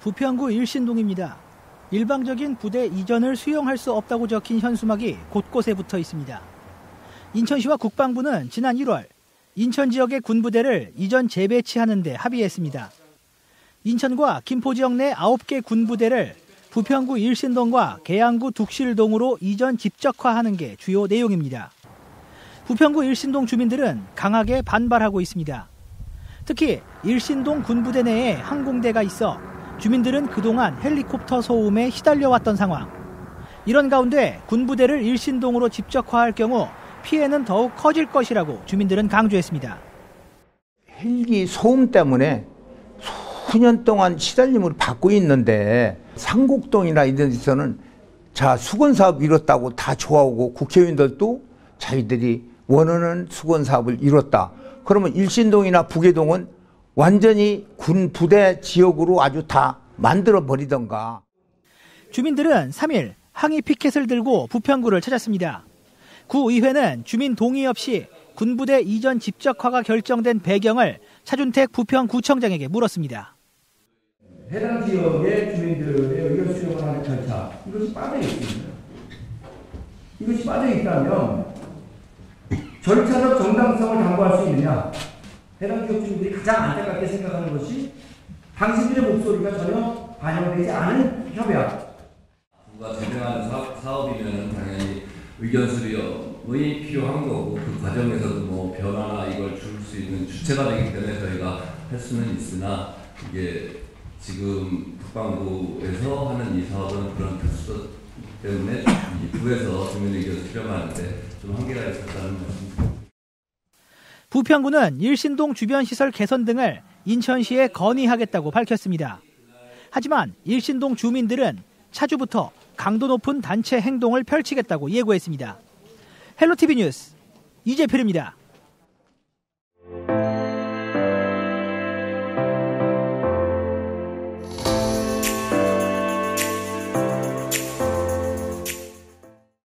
부평구 일신동입니다. 일방적인 부대 이전을 수용할 수 없다고 적힌 현수막이 곳곳에 붙어 있습니다. 인천시와 국방부는 지난 1월 인천 지역의 군부대를 이전 재배치하는 데 합의했습니다. 인천과 김포 지역 내 9개 군부대를 부평구 일신동과 계양구 둑실동으로 이전 집적화하는 게 주요 내용입니다. 부평구 일신동 주민들은 강하게 반발하고 있습니다. 특히 일신동 군부대 내에 항공대가 있어 주민들은 그동안 헬리콥터 소음에 시달려왔던 상황. 이런 가운데 군부대를 일신동으로 집적화할 경우 피해는 더욱 커질 것이라고 주민들은 강조했습니다. 헬기 소음 때문에 수년 동안 시달림을 받고 있는데 상곡동이나 이런 데서는 자 수건 사업 이뤘다고 다 좋아하고 국회의원들도 자기들이 원하는 수건 사업을 이뤘다. 그러면 일신동이나 부계동은 완전히 군 부대 지역으로 아주 다 만들어 버리던가. 주민들은 3일 항의 피켓을 들고 부평구를 찾았습니다. 구의회는 주민 동의 없이 군부대 이전 집적화가 결정된 배경을 차준택 부평구청장에게 물었습니다. 해당 지역의 주민들의 의견 수렴을 하는 절차 이것이 빠져 있습니다. 이것이 빠져 있다면 절차적 정당성을 담보할 수 있느냐? 해당 지역 주민들이 가장 안타깝게 생각하는 것이 당신들의 목소리가 전혀 반영되지 않은 협약. 누가 진행하는 사업, 사업 이면 당연히 의견 수렴이 필요한 거고 그 과정에서도 뭐 변화나 이걸 줄 수 있는 주체가 되기 때문에 저희가 할 수는 있으나 이게 지금 국방부에서 하는 이 사업은 그런 특수 때문에 이 부에서 주민 의견 수렴하는데 좀 한계가 있었다는 말씀입니다. 부평구는 일신동 주변 시설 개선 등을 인천시에 건의하겠다고 밝혔습니다. 하지만 일신동 주민들은 차주부터 강도 높은 단체 행동을 펼치겠다고 예고했습니다. 헬로티비 뉴스 이재필입니다.